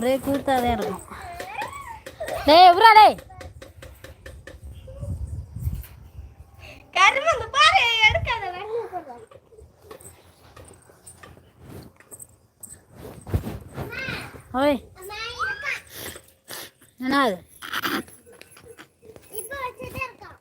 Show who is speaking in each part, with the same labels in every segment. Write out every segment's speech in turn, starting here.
Speaker 1: ஒரே கூத்தாதான் இருக்கும். டேய் எவ்வளோ டேய்.
Speaker 2: கருமந்து பாரு எடுக்காத வெண்ணி போடுறோம்
Speaker 1: ஓய். என்ன அது
Speaker 2: இப்போ வச்சுட்டே இருக்கான்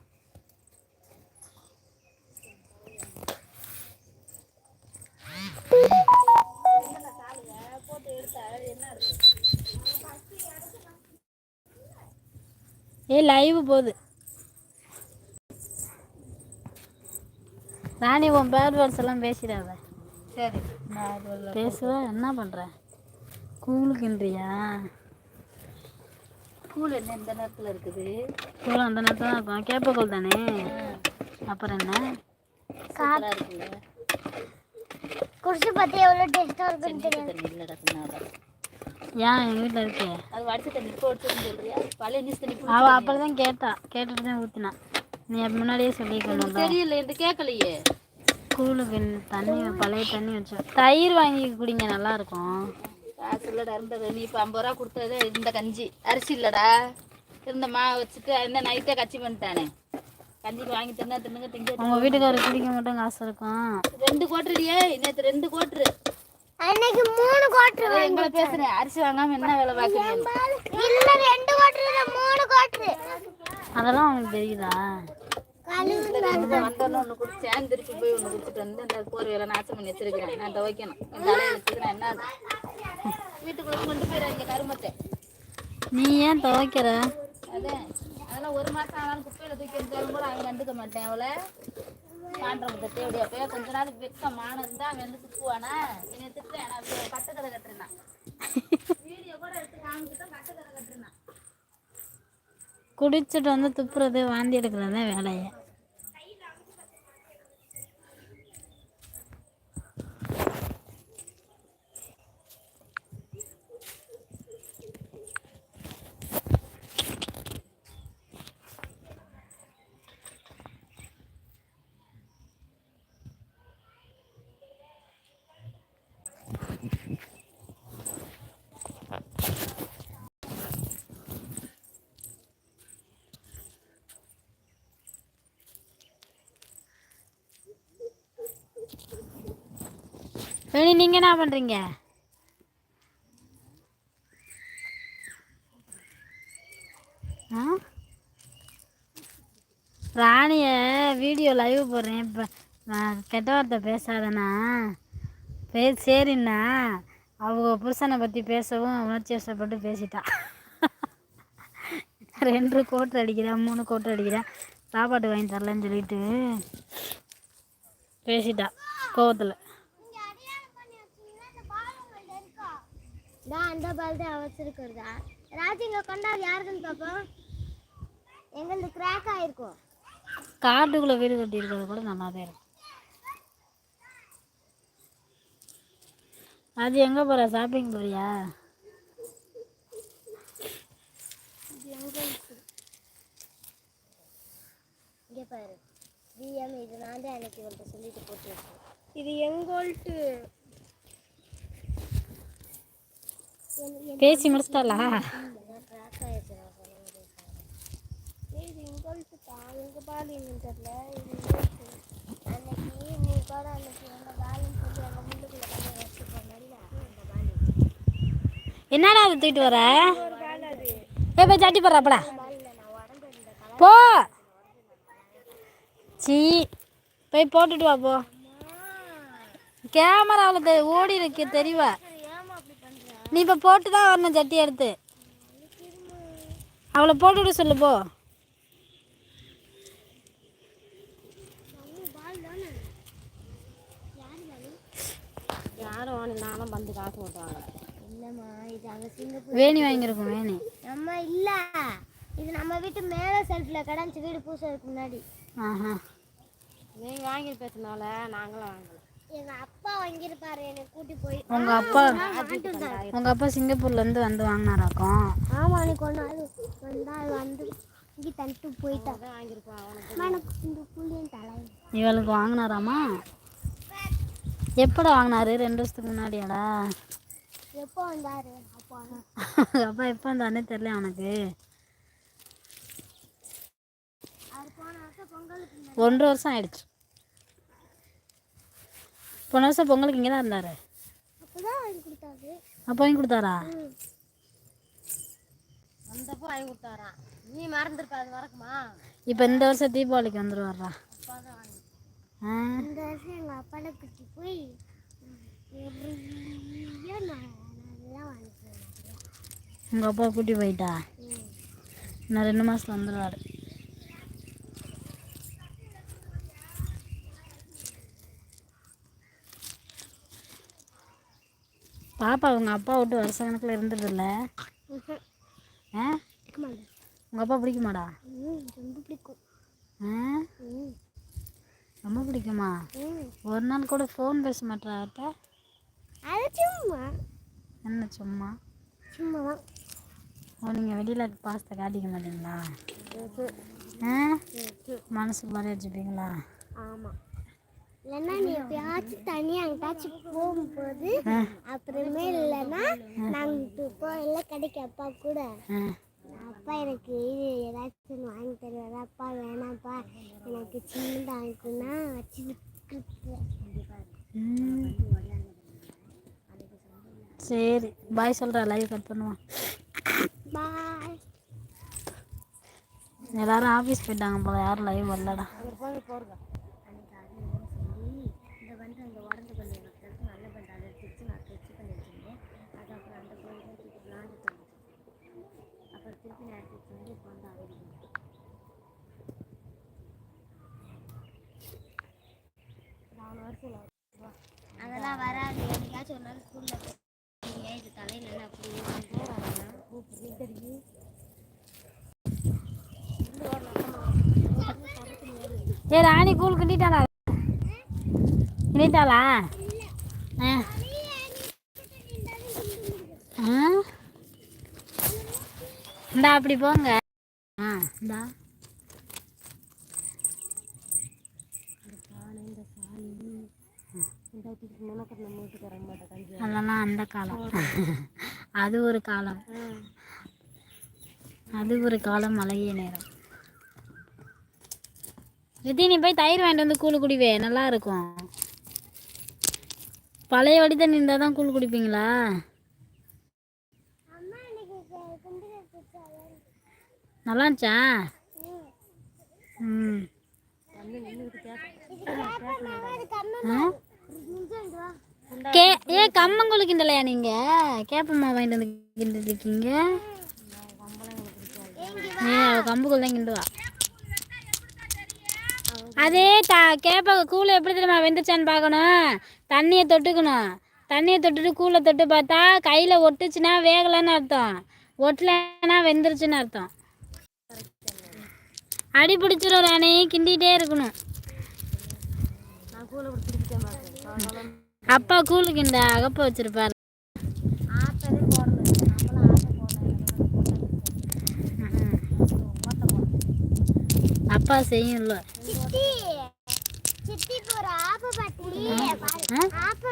Speaker 1: ஏய் லைவ் போகுது. ராணி உன் பேட் வேர்ட்ஸ் எல்லாம் பேசிடாத.
Speaker 2: சரி.
Speaker 1: பேசுவ என்ன பண்ற? கூழுக்குன்றியா
Speaker 2: கூழ் என்ன இந்த நேரத்தில் இருக்குது?
Speaker 1: கூழ் அந்த நேரத்தில் தான் இருக்கும். கேப்பக்கூழ் தானே? அப்புறம் என்ன?
Speaker 2: சூப்பராக இருக்குல்ல குடிச்சு பார்த்து எவ்வளோ டேஸ்ட்டாக இருக்குன்னு தெரியும்
Speaker 1: ஏன் எங்கள் வீட்டில் இருக்கே?
Speaker 2: அது வடிச்ச தண்ணி இப்போ வடிச்சதுன்னு சொல்றியா? பழைய நீஸ் தண்ணி
Speaker 1: அவள் அப்படி தான் கேட்டா. கேட்டுட்டு தான் ஊற்றினா நீ முன்னாடியே சொல்லிக்கணும்
Speaker 2: தெரியல என்று கேட்கலையே.
Speaker 1: கூழுக்கு தண்ணி பழைய தண்ணி வச்சோம் தயிர் வாங்கி குடிங்க நல்லா இருக்கும்.
Speaker 2: காசு இல்லடா இருந்தது. நீ இப்போ ஐம்பது ரூபா கொடுத்தது இந்த கஞ்சி. அரிசி இல்லடா. இருந்த மாவு வச்சுட்டு என்ன நைட்டே கச்சி பண்ணிட்டானே. கஞ்சிக்கு வாங்கி தின்னா தின்னுங்க திங்க
Speaker 1: உங்க வீட்டுக்காரர் குடிக்க மட்டும் காசு இருக்கும்.
Speaker 2: ரெண்டு கோட்டரியே நேற்று ரெண்டு கோட்டரு
Speaker 3: அன்னைக்கு மூணு கோட்டர்
Speaker 2: எங்களை பேசுறேன். அரிசி வாங்காம என்ன வேலை பார்க்குறீங்க?
Speaker 3: இல்ல ரெண்டு கோட்டர் மூணு கோட்டர்
Speaker 1: அதெல்லாம் உனக்கு தெரியுதா?
Speaker 2: ஒன்று குடிச்சேன் திருப்பி போய் ஒன்று குடிச்சிட்டு வந்து அந்த போர்வையில நாசம் பண்ணி வச்சிருக்கிறேன். நான் துவைக்கணும் என் தலையில வச்சுக்கிறேன் என்ன? வீட்டுக்குள்ள கொண்டு போயிடாதீங்க கருமத்தை.
Speaker 1: நீ ஏன் துவைக்கிற?
Speaker 2: அதான். அதெல்லாம் ஒரு மாசம் ஆனாலும் குப்பையில தூக்கி இருந்தாலும் கூட அவன் கண்டுக்க மாட்டேன் அவளை. பாண்டவங்க அப்பயே கொஞ்ச நாளைக்கு வெக்க இருந்தா அவன் வந்து திட்டுவானா என்னை திட்டுறேன். நான் அப்படியே கட்டுறேன் வீடியோ கூட எடுத்து கட்டுறேன்
Speaker 1: குடிச்சிட்டு வந்து துப்புறது வாந்தி எடுக்கிறது தான் வேலையை. வேணி நீங்க என்ன பண்றீங்க? ஆ? ராணிய வீடியோ லைவ் போடுறேன். இப்போ நான் கெட்ட வார்த்தை பேசாதண்ணா பே சரிண்ணா. அவங்க புருஷனை பற்றி பேசவும் உணர்ச்சி வசப்பட்டு பேசிட்டா. ரெண்டு கோட்டு அடிக்கிறேன் மூணு கோட்டு அடிக்கிறேன் சாப்பாடு வாங்கி தரலன்னு சொல்லிட்டு பேசிட்டா கோவத்தில்.
Speaker 3: நான் அந்த பால் தான் வச்சிருக்கிறதா ராஜிங்க கொண்டாது யாருக்குன்னு பார்ப்போம் எங்களுக்கு கிராக் ஆயிருக்கும்.
Speaker 1: காட்டுக்குள்ளே வீடு கட்டி இருக்கிறது கூட நல்லா தான் இருக்கும். அது எங்கே போகிற ஷாப்பிங் போறியா?
Speaker 3: இங்கே பாரு. பிஎம் இது நான் தான் எனக்கு இவள்கிட்ட சொல்லிட்டு போட்டு
Speaker 2: இது எங்கோல்ட்டு
Speaker 1: பேசி முடிச்சிட்டாளா? என்னடா அதை தூக்கிட்டு வர? ஏ போய் சட்டி போடுறாப்படா போ. சீ. போய் போட்டுட்டு வா போ. கேமராவில் ஓடி இருக்கு தெரியவா? நீ இப்போ போட்டு தான் வரணும் சட்டி எடுத்து. அவளை போட்டுவிட சொல்லு போ.
Speaker 2: யாரும் நானும் வந்து காசு போட்டுவாங்க
Speaker 3: இல்லம்மா இது அங்க சிங்கப்பூர்
Speaker 1: வேணி வாங்கியிருக்கும் வேணி.
Speaker 3: நம்ம இல்ல. இது நம்ம வீட்டு மேல செல்ஃப்ல கிடந்துச்சு வீடு பூசதுக்கு முன்னாடி.
Speaker 1: ஆஹா.
Speaker 2: நீங்க வாங்கி பேசினால நாங்களும் வாங்கல.
Speaker 3: எங்க அப்பா வாங்கியிருப்பாரு என்னை கூட்டி போய்.
Speaker 1: உங்கள் அப்பா உங்கள் அப்பா சிங்கப்பூர்லேருந்து வந்து வாங்கினாராக்கும்?
Speaker 3: ஆமா நாள் வந்தா அது வந்து இங்கே தந்துட்டு எனக்கு இந்த தலை.
Speaker 1: இவளுக்கு வாங்கினாராமா? எப்படா வாங்கினாரு? ரெண்டு வருஷத்துக்கு முன்னாடியாடா.
Speaker 3: எப்போ வந்தாரு? அப்போ
Speaker 1: அப்பா எப்போ வந்தானே தெரியல அவனுக்கு. ஒன்றரை வருஷம் ஆயிடுச்சு. போன வருஷம் பொங்கலுக்கு இங்கே தான் இருந்தார்.
Speaker 3: கொடுத்தாரு.
Speaker 1: அப்போ வாங்கி கொடுத்தாரா?
Speaker 3: வந்தப்போ வாங்கி கொடுத்தாராம் நீ மறந்துருப்ப அது மறக்குமா?
Speaker 1: இப்போ இந்த வருஷம் தீபாவளிக்கு வந்துருவாரா? ஆ?
Speaker 3: இந்த வருஷம் எங்கள் அப்பாட குட்டி போய்
Speaker 1: உங்கள் அப்பா கூட்டி போயிட்டா? இன்னும் ரெண்டு மாதத்துல வந்துடுவார் பாப்பா உங்கள் அப்பா விட்டு வருஷ கணக்கில் இருந்ததில்ல. ஆ? உங்கள் அப்பா பிடிக்குமாடா?
Speaker 3: ரொம்ப பிடிக்கும்
Speaker 1: ஆ? ரொம்ப பிடிக்குமா? ஒரு நாள் கூட ஃபோன் பேச மாட்டா
Speaker 3: சும்மா
Speaker 1: என்ன சும்மா?
Speaker 3: சும்மா தான்
Speaker 1: ஓ நீங்கள் வெளியில் பாசத்தை காட்டிக்க மாட்டீங்களா? ஆ? மனசு மாதிரி வச்சுப்பீங்களா?
Speaker 3: ஆமாம் இல்லைன்னா நீ எப்பயாச்சும் தனியாக அங்கிட்டாச்சும் போகும்போது அப்புறமே இல்லைன்னா நாங்கள் போயில கடைக்கு அப்பா கூட. அப்பா எனக்கு இது ஏதாச்சும் வாங்கி தருவாரா? அப்பா வேணாம்ப்பா. எனக்கு சின்னதாக வாங்கிக்கணும்னா வச்சு.
Speaker 1: சரி. பாய் சொல்கிறா லைவ் கட் பண்ணுவான்
Speaker 3: பாய்.
Speaker 1: எல்லாரும் ஆஃபீஸ் போயிட்டாங்க போல. யாரும் லைவ் வரலடா
Speaker 3: இந்த வந்து அந்த உடஞ்ச பண்ணி எனக்கு நல்ல பண்ணி அதை பிடிச்சி நான் தைச்சி பண்ணி வச்சிருந்தேன் அது அப்புறம் அந்த கோயில் தூக்கி விளாண்டு தந்துச்சு அப்புறம் திருப்பி நான் எடுத்து வந்து இப்போ வந்து அவங்க நாலு வருஷம் அதெல்லாம் வராது. என்னைக்காச்சும் ஒரு நாள் ஸ்கூலில் போய் இது தலையில அப்படி
Speaker 1: ஏ ராணி கூழ் கிண்டிட்டாளா? கிண்டிட்டாளா ஆ. இந்தா அப்படி போங்க. ஆ இந்தா. அதெல்லாம் அந்த காலம். அது ஒரு காலம். அது ஒரு காலம் அழகிய நேரம். ரித்தி நீ போய் தயிர் வாங்கிட்டு வந்து கூழ் குடிவே. நல்லா இருக்கும். பழைய வடி தண்ணி இருந்தால் தான் கூழ் குடிப்பீங்களா? நல்லா இருந்துச்சா? ம். ஏ கிண்டலையா நீங்க? கேப்பம்மா வாங்கிட்டு வந்து கிண்டிட்டு இருக்கீங்க. கம்புக்குள் தான் கிண்டுவா. அதே த கேப்ப கூழை எப்படி தெரியுமா வெந்துச்சான்னு பார்க்கணும். தண்ணியை தொட்டுக்கணும். தண்ணியை தொட்டுட்டு கூழை தொட்டு பார்த்தா கையில் ஒட்டுச்சுன்னா வேகலைன்னு அர்த்தம். ஒட்டலைன்னா வெந்துருச்சுன்னு அர்த்தம். அடி பிடிச்சிடும் ராணி கிண்டிகிட்டே இருக்கணும். அப்பா கூழு கிண்ட அகப்ப வச்சிருப்பாரு. அப்பா செய்யும்ல
Speaker 3: ஒரு ஆப்ப பாட்டி? ஆப்ப